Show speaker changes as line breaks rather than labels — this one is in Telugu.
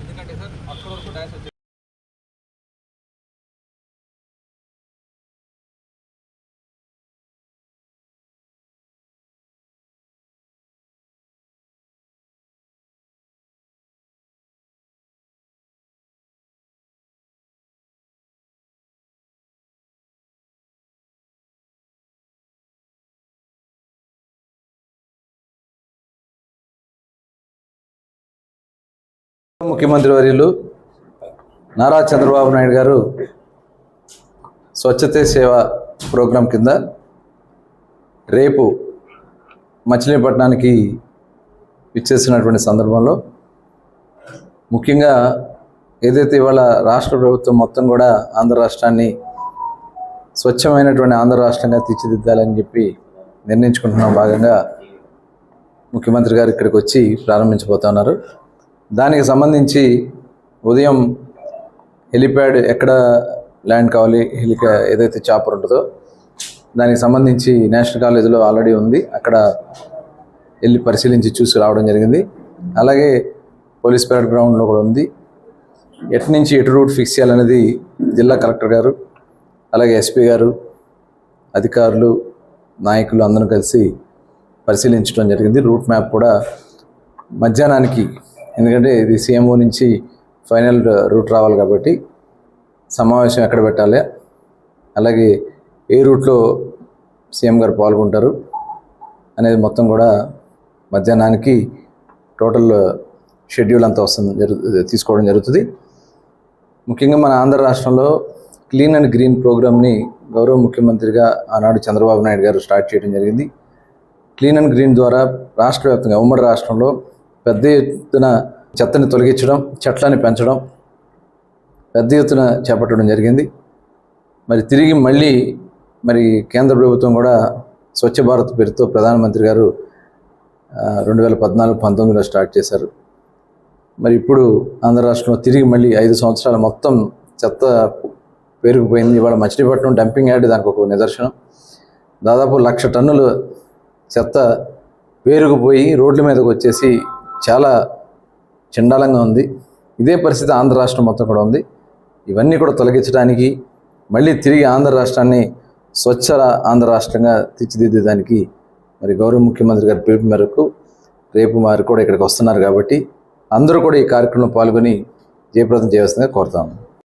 ఎందుకంటే సార్ అక్కడ వరకు డ్యాష్ వచ్చింది
ముఖ్యమంత్రి వర్యులు నారా చంద్రబాబు నాయుడు గారు స్వచ్ఛతే సేవ ప్రోగ్రాం కింద రేపు మచిలీపట్నానికి ఇచ్చేసినటువంటి సందర్భంలో ముఖ్యంగా ఏదైతే ఇవాళ రాష్ట్ర ప్రభుత్వం మొత్తం కూడా ఆంధ్ర రాష్ట్రాన్ని స్వచ్ఛమైనటువంటి ఆంధ్ర రాష్ట్రంగా తీర్చిదిద్దాలని చెప్పి నిర్ణయించుకుంటున్న భాగంగా ముఖ్యమంత్రి గారు ఇక్కడికి వచ్చి ప్రారంభించబోతున్నారు దానికి సంబంధించి ఉదయం హెలిప్యాడ్ ఎక్కడ ల్యాండ్ కావాలి హెలికా ఏదైతే చాపర్ ఉంటుందో దానికి సంబంధించి నేషనల్ కాలేజీలో ఆల్రెడీ ఉంది. అక్కడ వెళ్ళి పరిశీలించి చూసి రావడం జరిగింది. అలాగే పోలీస్ పెరేడ్ గ్రౌండ్లో కూడా ఉంది. ఎటు నుంచి ఎటు రూట్ ఫిక్స్ చేయాలనేది జిల్లా కలెక్టర్ గారు అలాగే ఎస్పీ గారు అధికారులు నాయకులు అందరూ కలిసి పరిశీలించడం జరిగింది. రూట్ మ్యాప్ కూడా మధ్యాహ్నానికి ఎందుకంటే ఇది సీఎంఓ నుంచి ఫైనల్ రూట్ రావాలి కాబట్టి సమావేశం ఎక్కడ పెట్టాలి? అలాగే ఏ రూట్లో సీఎం గారు పాల్గొంటారు అనేది మొత్తం కూడా మధ్యాహ్నానికి టోటల్ షెడ్యూల్ అంతా వస్తుంది జరుగు తీసుకోవడం జరుగుతుంది. ముఖ్యంగా మన ఆంధ్ర రాష్ట్రంలో క్లీన్ అండ్ గ్రీన్ ప్రోగ్రామ్ని గౌరవ ముఖ్యమంత్రిగా ఆనాడు చంద్రబాబు నాయుడు గారు స్టార్ట్ చేయడం జరిగింది. క్లీన్ అండ్ గ్రీన్ ద్వారా రాష్ట్ర వ్యాప్తంగా ఉమ్మడి రాష్ట్రంలో పెద్ద ఎత్తున చెత్తని తొలగించడం చెట్లని పెంచడం పెద్ద ఎత్తున చేపట్టడం జరిగింది. మరి తిరిగి మళ్ళీ మరి కేంద్ర ప్రభుత్వం కూడా స్వచ్ఛ భారత్ పేరుతో ప్రధానమంత్రి గారు రెండు వేల పద్నాలుగు పంతొమ్మిదిలో స్టార్ట్ చేశారు. మరి ఇప్పుడు ఆంధ్ర రాష్ట్రంలో తిరిగి మళ్ళీ ఐదు సంవత్సరాలు మొత్తం చెత్త పేరుకుపోయింది. ఇవాళ మచిలీపట్నం డంపింగ్ యార్డ్ దానికి ఒక నిదర్శనం. దాదాపు లక్ష టన్నులు చెత్త పేరుకుపోయి రోడ్ల మీదకి వచ్చేసి చాలా చండాలంగా ఉంది. ఇదే పరిస్థితి ఆంధ్ర రాష్ట్రం మొత్తం కూడా ఉంది. ఇవన్నీ కూడా తొలగించడానికి మళ్ళీ తిరిగి ఆంధ్ర రాష్ట్రాన్ని స్వచ్ఛ ఆంధ్ర రాష్ట్రంగా తీర్చిదిద్దేదానికి మరి గౌరవ ముఖ్యమంత్రి గారి పిలుపు మేరకు రేపు వారు కూడా ఇక్కడికి వస్తున్నారు కాబట్టి అందరూ కూడా ఈ కార్యక్రమంలో పాల్గొని జయప్రదం చేయవలసిందిగా కోరుతాము.